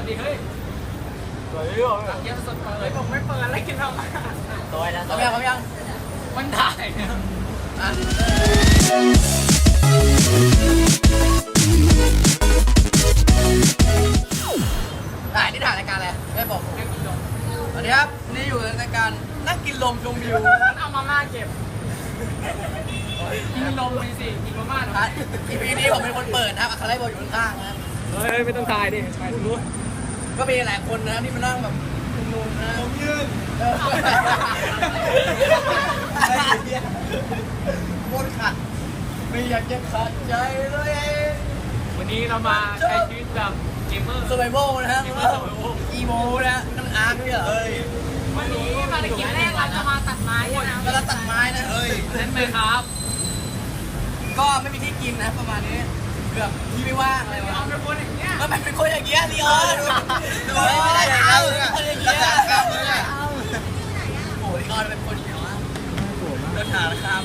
ดดิเฮ้ยเฮ้ยเหรอหลังเย็นสดเปิดผมไม่เปิดอะไรกินทำไมตัวแล้วเขายังเขายังมันถ่ายถ่ายนี่ถ่ายรายการอะไรไม่บอกผมนั่งกินลมสวัสดีครับนี่อยู่ในรายการนั่งกินลมชมวิวเอามาม่าเก็บกินลมไปสิกินมาม่าหน่คอรัยบอีพีนี้ผมเป็นคนเปิดนะครับอัคาไลบอกอยู่ข้างๆนะเฮ้ยไม่ต้องถ่ายดิไปนู้น ก็มีหลายคนนะที่มานั่งแบบนุ่มๆนะผมยืนบนขัดไม่อยากจะขัดใจเลยวันนี้เรามาใช้ชีวิตแบบเกมเมอร์สไบโบนะฮะเกมเมอร์ survival อีโมนะนั่นอาร์คเนี่ยเฮ้ยวันนี้ภารกิจแรกเราจะมาตัดไม้กันนะก็แล้วตัดไม้นะเฮ้ยเล่นไหมครับ ก็ไม่มีที่กินนะประมาณนี้ เกือบที่ไม่ว่างอะไรเอาวะเป็นคนอย่างเงี้ยก็มันเป็นคนอย่างเงี้ยลีออนดูไม่ได้เอาคนอย่างเงี้ยโอ้ลีออนเป็นคนอย่างเงี้ยเดินหาครับ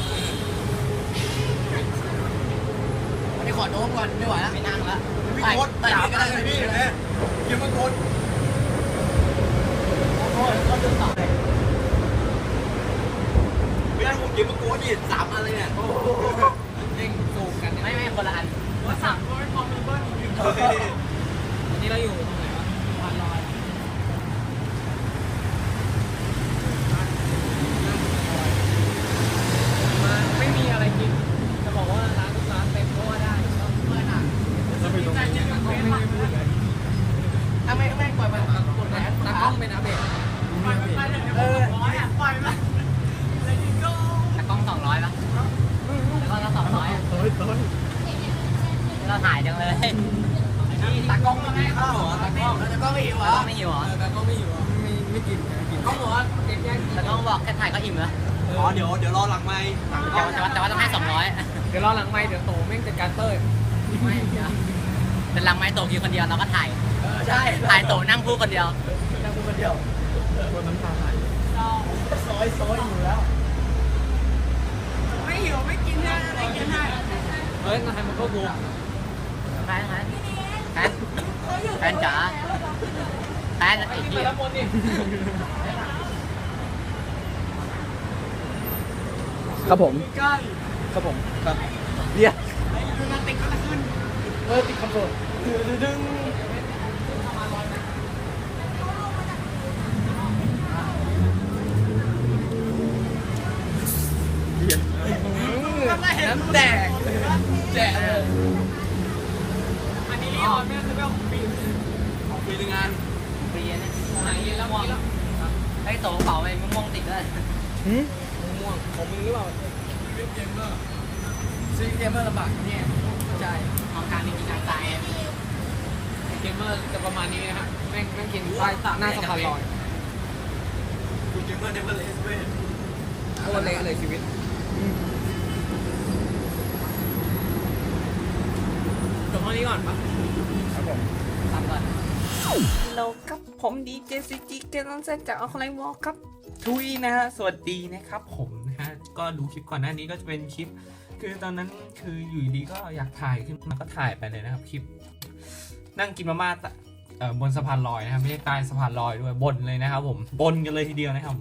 วันนี้ขอโน้มก่อนไม่ไหวแล้วไม่นั่งแล้วพี่โคตรแต่ก็ได้พี่เนี่ยยังมาโคตรโอ้ยก็ดึงต่อเลยไม่ได้ผมยืมมาโคตรดิสามอันเลยเนี่ยเล่งสูงกันไม่ไม่คนละอัน ว่าสามคนไม่พอมีเบิ้ลอีกหนึ่งวันนี้เราอยู่ตรงไหนวะวันลอยมาไม่มีอะไรกิน จะบอกว่าร้านทุกร้านเต็มก็ว่าได้ก็เมื่อหนักจะไปใจเย็นกับเฟซไม่พูดเลย ถ้าไม่ไม่ปล่อยมันกดแขน ตากล้องเป็นอาเบะปล่อยมันไปเลยเดี๋ยวผมร้อยอะปล่อยมันเลยดิโก้ ตากล้องสองร้อยปะตากล้องละสองร้อย เราถ่ายจังเลยตากล้องไม่เข้าเหรอตากล้องตากล้องไม่หิวเหรตากอล้องไม่หิวเหรอตากล้องไม่อยู่อะไม่ไม่กินกินกล้องบอกว่าเด็กแยกตากล้องบอกแค่ถ่ายก็อิ่มแล้วอ๋อเดี๋ยวเดี๋ยวรอหลังไมค์แต่ว่าแต่ว่าแต่ว่าต้องให้สองร้อยเดี๋ยวรอหลังไม่เดี๋ยวโตแม่งจัดการเต้ยไม่เดี๋ยวเป็นลังไม้โตกินคนเดียวเราก็ถ่ายเออใช่ถ่ายโตนั่งพูดคนเดียวนั่งพูดคนเดียวคนน้ำตาไหลซอยซอยอยู่แล้วไม่หิวไม่กินนะไม่กินได้เฮ้ยนายมันก็กู แฟนแฟนแฟนแฟนจ๋าแฟนไอ้กินเหี้ไปยแล้วหมดนี่ครับผมใกล้ครับผมครับเรียกดูนาติกก็จะขึ้นเออติดคอนโทรลดึง น้ำแดงแดงอันนี้ออนไม่คือแบบปีน มีหนึ่งงาน เปลี่ยน ไหนเย็นแล้ว ม่วงไอ้โตกระเป๋าไปม่วงติดด้วยม่วงของมึงหรือเปล่าเกมเมอร์ซื้อเกมเมอร์ลำบากเนี่ยใช่มองการมีกินทางตายเกมเมอร์จะประมาณนี้นะฮะแม่งแม่งกินใต้หน้าสะพานลอยคุณเกมเมอร์เดเวลเลสเว้ยโคตรเละเลยชีวิตจบเท่านี้ก่อนปะครับผมทำก่อน ฮัลโหลครับ ผมดีเจซีจีเกนอนเซนจากอัลคไลวอลครับ ทุยนะฮะ สวัสดีนะครับผมนะฮะ ก็ดูคลิปก่อนหน้านี้ก็จะเป็นคลิป คือตอนนั้นคืออยู่ดีก็อยากถ่ายขึ้นมาก็ถ่ายไปเลยนะครับคลิป นั่งกินมาม่าเอ่อบนสะพานลอยนะครับไม่ใช่ใต้สะพานลอยด้วยบนเลยนะครับผมบนกันเลยทีเดียวนะครับ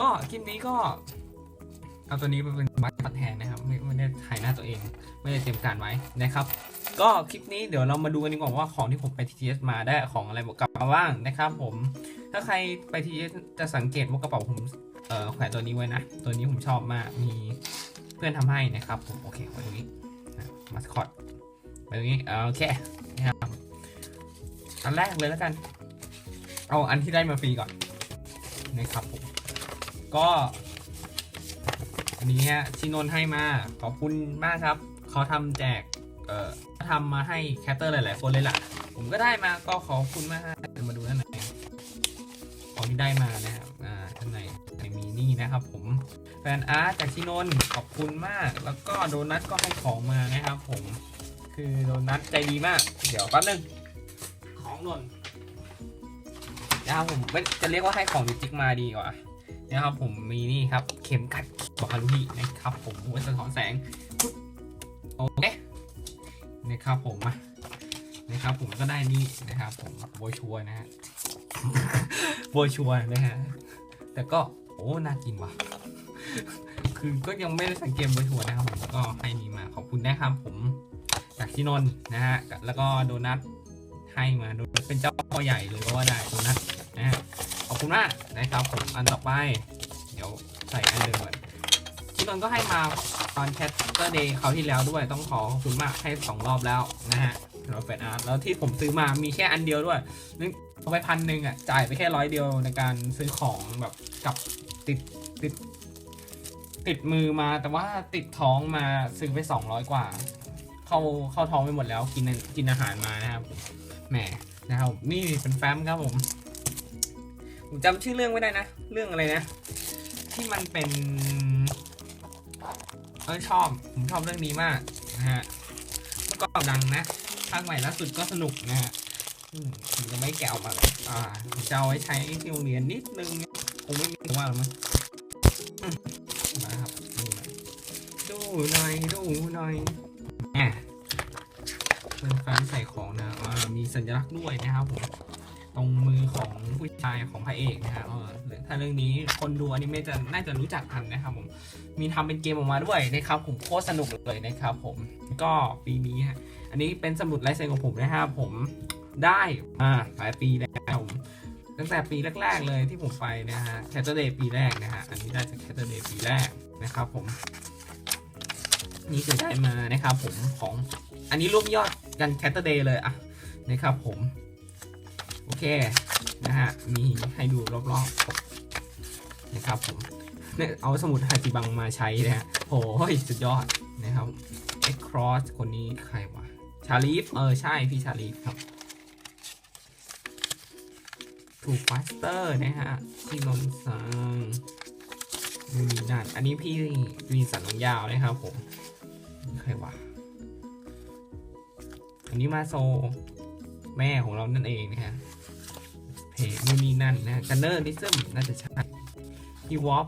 ก็คลิปนี้ก็เอาตัวนี้ไปเป็นมัดตัดแทนนะครับ ไม่ไม่ได้ถ่ายหน้าตัวเอง ไม่ได้เตรียมการไว้นะครับ ก็คลิปนี้เดี๋ยวเรามาดูกันดีกว่าว่าของที่ผมไป TTS มาได้ของอะไรกลับมาบ้างนะครับผม ถ้าใครไป TTS จะสังเกตว่ากระเป๋าผมเอ่อแขวนตัวนี้ไว้นะ ตัวนี้ผมชอบมาก มีเพื่อนทำให้นะครับผมโอเคไว้ตรงนี้มาสคอตไว้ตรงนี้โอเคนะครับอันแรกเลยแล้วกัน เอาอันที่ได้มาฟรีก่อนนะครับผม ก็อันนี้ฮะชินนท์ให้มาขอบคุณมากครับ เขาทำแจกเอ่อ ทำมาให้แคสเตอร์หลาย ๆ คนเลยล่ะ ผมก็ได้มาก็ขอบคุณมากฮะเดี๋ยวมาดูด้านในของที่ได้มานะครับอ่าด้านในมีนี่นะครับผมแฟนอาร์ตจากชินนขอบคุณมาก แล้วก็โดนัทก็ให้ของมานะครับผม คือโดนัทใจดีมาก เดี๋ยวแป๊บนึง ของนนนะครับผมไม่จะเรียกว่าให้ของดิจิกมาดีกว่านะครับผมมีนี่ครับ เข็มขัดบอคารุฮินะครับผมไว้สะท้อนแสงโอเค นะครับผมมานะครับผมก็ได้นี่นะครับผมโบชัวนะฮะโบชัวนะฮะแต่ก็โอ้น่ากินว่ะคือก็ยังไม่ได้สังเกตโบชัวนะครับผมก็ให้นี่มาขอบคุณนะครับผมจากที่นนนะฮะแล้วก็โดนัทให้มาโดนัทเป็นเจ้าพ่อใหญ่เลยก็ว่าได้โดนัทนะฮะขอบคุณมากนะครับผมอันต่อไป เดี๋ยวใส่อันเดิมก่อนที่นนก็ให้มา ตอนแคทเตอร์เดย์เขาวที่แล้วด้วยต้องขอขอบคุณมากให้สองรอบแล้วนะฮะสำหรับแฟนอาร์ตแล้วที่ผมซื้อมามีแค่อันเดียวด้วยนึกเอาไปพันหนึ่งอะจ่ายไปแค่ร้อยเดียวในการซื้อของแบบกับติดติด ติดมือมาแต่ว่าติดท้องมาซื้อไปสองร้อยกว่า เข้าเข้าท้องไปหมดแล้วกินกินอาหารมานะครับแหมนะครับนี่เป็นแฟ้มครับผม ผมจำชื่อเรื่องไม่ได้นะ เรื่องอะไรนะ ที่มันเป็น เออชอบ ผมชอบเรื่องนี้มากนะฮะเมื่อก่อนดังนะภาคใหม่ล่าสุดก็สนุกนะฮะผมจะไม่แกะออกมาเลยอ่าผมจะเอาไว้ใช้ที่โรงเรียนนิดนึงคงไม่มีว่าหรอมั้งมาครับดูหน่อยดูหน่อยดูหน่อยแหมเป็นแฟ้มใส่ของนะอ่ามีสัญลักษณ์ด้วยนะครับผม รงมือของผู้ชายของพระเอกนะฮะเออถ้าเรื่องนี้คนดูอนิเมะจะน่าจะรู้จักกันนะครับผมมีทำเป็นเกมออกมาด้วยนะครับผมโคตรสนุกเลยนะครับผมก็ปีนี้ฮะอันนี้เป็นสมุดลายเซ็นของผมนะครับผมได้มาหลายปีแล้วผมตั้งแต่ปีแรก ๆ เลยที่ผมไปนะฮะแคทเตอร์เดย์ปีแรกนะฮะอันนี้ได้จากแคทเตอร์เดย์ปีแรกนะครับผม นี่คือได้มานะครับผมของอันนี้รวบยอดกันแคทเตอร์เดย์เลยอะนะครับผม โอเคนะฮะมีให้ดูรอบๆนะครับผมเนี่ยเอาสมุดฮาจิบังมาใช้นะฮะโอ้ยสุดยอดนะครับเอ็กครอสคนนี้ใครวะชาลีฟเออใช่พี่ชาลีฟครับถูกฟาสเตอร์นะฮะที่นนท์สังนู่นนี่นั่นอันนี้พี่วีสันน้องยาวนะครับผมใครวะอันนี้มาโซ แม่ของเรานั่นเองนะฮะเพจนู่นนี่นั่นนะกันเนอร์นิซึมน่าจะใช่พี่วอป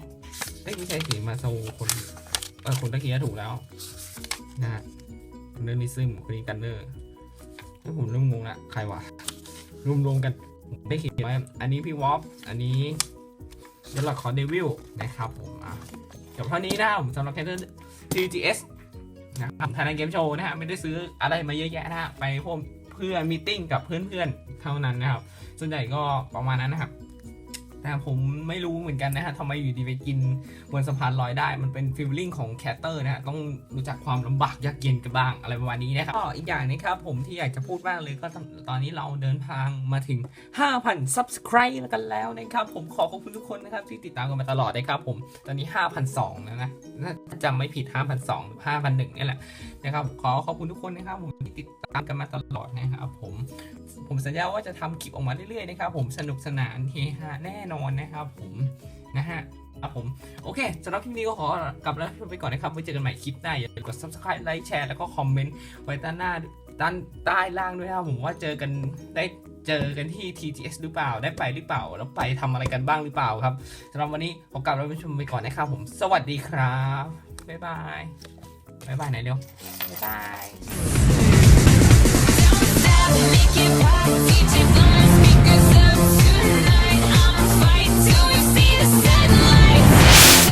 เอ้ยไม่ใช่สิมาโซคนเออคนตะกี้ถูกแล้วนะฮะกันเนอร์นิซึมคนนี้กันเนอร์แล้วผมเริ่มงงละใครวะรวมรวมๆกันได้เขียนไว้อันนี้พี่วอปอันนี้เดลคอเดวิลนะครับผมอะจบเท่านี้นะผมสำหรับแคทเตอร์ TGS นะครับไทยแลนด์เกมโชว์นะฮะไม่ได้ซื้ออะไรมาเยอะแยะนะฮะไปพวก เพื่อมีติ้งกับเพื่อนๆเท่านั้นนะครับ ส่วนใหญ่ก็ประมาณนั้นนะครับ แต่ผมไม่รู้เหมือนกันนะฮะทำไมอยู่ดีไปกินบนสะพานลอยได้ มันเป็นฟีลลิ่งของแคตเตอร์นะฮะต้องรู้จักความลำบากยากเย็นกันบ้างอะไรประมาณนี้นะครับก็อีกอย่างนะครับผมที่อยากจะพูดมากเลยก็ตอนนี้เราเดินทางมาถึง 5,000 subscribe แล้วกันแล้วนะครับผมขอขอบคุณทุกคนนะครับที่ติดตามกันมาตลอดนะครับผมตอนนี้5,200แล้วนะน่าจะไม่ผิด5,200หรือ5,100นี่แหละนะครับขอขอบคุณทุกคนนะครับผมที่ติดตามกันมาตลอดนะครับผมผมสัญญาว่าจะทำคลิปออกมาเรื่อยๆนะครับผมสนุกสนานเฮฮาแน่นอนนะครับผมนะฮะครับผมโอเคสำหรับคลิปนี้ก็ขอกลับแล้วไปก่อนนะครับไว้เจอกันใหม่คลิปหน้าอย่าลืมกด subscribe ไลค์แชร์แล้วก็คอมเมนต์ไว้ด้านหน้าด้านใต้ล่างด้วยนะครับผมว่าเจอกันได้เจอกันที่ TGS หรือเปล่าได้ไปหรือเปล่า แล้วไปทำอะไรกันบ้างหรือเปล่าครับสำหรับวันนี้ขอกลับแล้วไปชมไปก่อนนะครับผมสวัสดีครับบ๊ายบายบ๊ายบายไหนเร็วบ๊ายบาย This.